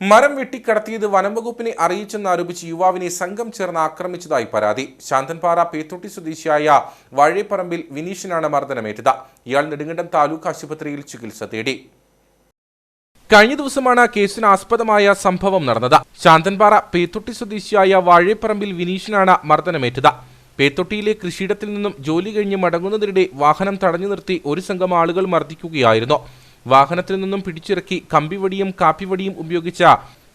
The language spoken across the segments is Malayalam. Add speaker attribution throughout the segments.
Speaker 1: മരം വെട്ടിക്കടത്തിയത് വനംവകുപ്പിനെ അറിയിച്ചെന്നാരോപിച്ച് യുവാവിനെ സംഘം ചേർന്ന് ആക്രമിച്ചതായി പരാതി. ശാന്തൻപാറ പേത്തൊട്ടി സ്വദേശിയായ വാഴേപ്പറമ്പിൽ വിനീഷിനാണ് മർദ്ദനമേറ്റത്. ഇയാൾ നെടുങ്കണ്ടം താലൂക്ക് ആശുപത്രിയിൽ ചികിത്സ തേടി. കഴിഞ്ഞ ദിവസമാണ് കേസിന് ആസ്പദമായ സംഭവം നടന്നത്. ശാന്തൻപാറ പേത്തൊട്ടി സ്വദേശിയായ വാഴേപ്പറമ്പിൽ വിനീഷിനാണ് മർദ്ദനമേറ്റത്. പേത്തൊട്ടിയിലെ കൃഷിയിടത്തിൽ നിന്നും ജോലി കഴിഞ്ഞ് മടങ്ങുന്നതിനിടെ വാഹനം തടഞ്ഞു നിർത്തി ഒരു സംഘം ആളുകൾ മർദ്ദിക്കുകയായിരുന്നു. വാഹനത്തിൽ നിന്നും പിടിച്ചിറക്കി കമ്പിവടിയും കാപ്പിവടിയും ഉപയോഗിച്ച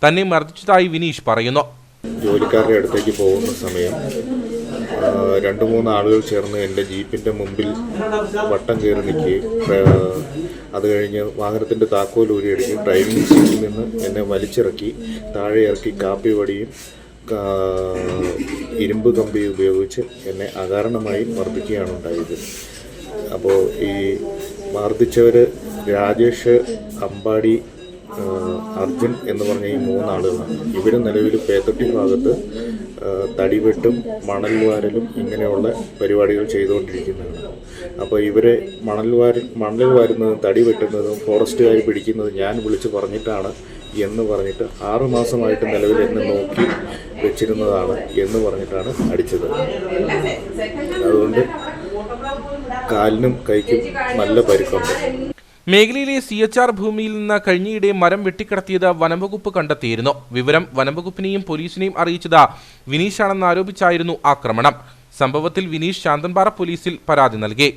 Speaker 1: തന്നെ മർദ്ദിച്ചതായി വിനീഷ് പറയുന്നു.
Speaker 2: ജോലിക്കാരുടെ അടുത്തേക്ക് പോകുന്ന സമയം രണ്ടു മൂന്ന് ആളുകൾ ചേർന്ന് എന്റെ ജീപ്പിന്റെ മുമ്പിൽ വട്ടം കയറി നിൽക്കുകയും അത് കഴിഞ്ഞ് വാഹനത്തിന്റെ താക്കോൽ ഊരിയെടുക്കുകയും ഡ്രൈവിംഗ് സീറ്റിൽ നിന്ന് എന്നെ വലിച്ചിറക്കി താഴെ ഇറക്കി കാപ്പി വടിയും ഇരുമ്പ് കമ്പി ഉപയോഗിച്ച് എന്നെ അകാരണമായി മർദ്ദിക്കുകയാണ് ഉണ്ടായത്. അപ്പോൾ ഈ മർദ്ദിച്ചവർ രാജേഷ് അമ്പാടി അർജുൻ എന്ന് പറഞ്ഞ ഈ മൂന്നാളുകളാണ്. ഇവർ നിലവിൽ പേത്തൊട്ടി ഭാഗത്ത് തടിവെട്ടും മണൽ വാരലും ഇങ്ങനെയുള്ള പരിപാടികൾ ചെയ്തുകൊണ്ടിരിക്കുന്നതാണ്. അപ്പോൾ ഇവരെ മണൽ വാര മണൽ വാരുന്നതും തടി വെട്ടുന്നതും ഫോറസ്റ്റുകാർ പിടിക്കുന്നതും ഞാൻ വിളിച്ച് പറഞ്ഞിട്ടാണ് എന്ന് പറഞ്ഞിട്ട് ആറു മാസമായിട്ട് നിലവിൽ എന്നെ നോക്കി വെച്ചിരുന്നതാണ് എന്ന് പറഞ്ഞിട്ടാണ് അടിച്ചത്. അതുകൊണ്ട് കാലിനും കൈക്കും നല്ല പരിക്കുണ്ട്.
Speaker 1: മേഖലയിലെ സി എച്ച് ആർ ഭൂമിയിൽ നിന്ന് കഴിഞ്ഞയിടെ മരം വെട്ടിക്കടത്തിയത് വനംവകുപ്പ് കണ്ടെത്തിയിരുന്നു. വിവരം വനംവകുപ്പിനെയും പോലീസിനെയും അറിയിച്ചത് വിനീഷാണെന്ന് ആരോപിച്ചായിരുന്നു ആക്രമണം. സംഭവത്തിൽ വിനീഷ് ശാന്തൻപാറ പോലീസിൽ പരാതി നൽകി.